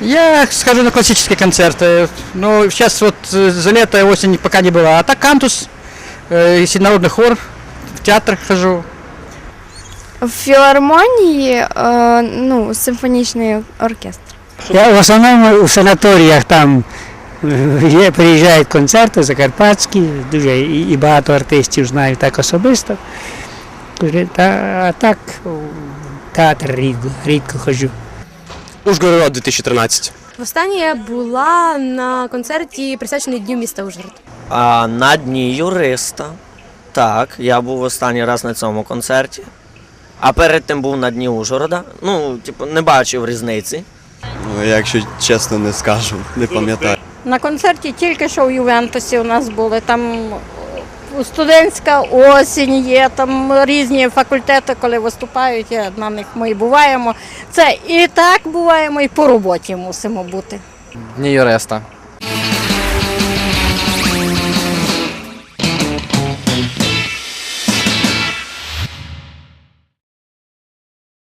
Я схожу на классические концерты. Ну, сейчас вот э, за лето и осень пока не было. А так кантус, э, если народный хор, в театр хожу. В філармонії е, ну, симфонічний оркестр. Я в основному у санаторіях там е, є, приїжджають концерти закарпатські, дуже і, і багато артистів знаю так особисто. Дуже, Та, а так у театр рідко, рідко ходжу. Ужгород 2013. Востаннє я була на концерті присвячений Дню міста Ужгород. А на дні юриста. Так, я був останній раз на цьому концерті. А перед тим був на дні Ужгорода. Ну, типу, не бачив різниці. Ну, якщо чесно, не скажу, не пам'ятаю. На концерті тільки що в Ювентусі у нас були. Там студентська осінь є, там різні факультети, коли виступають, на них ми і буваємо. Це і так буваємо, і по роботі мусимо бути. Дні юриста.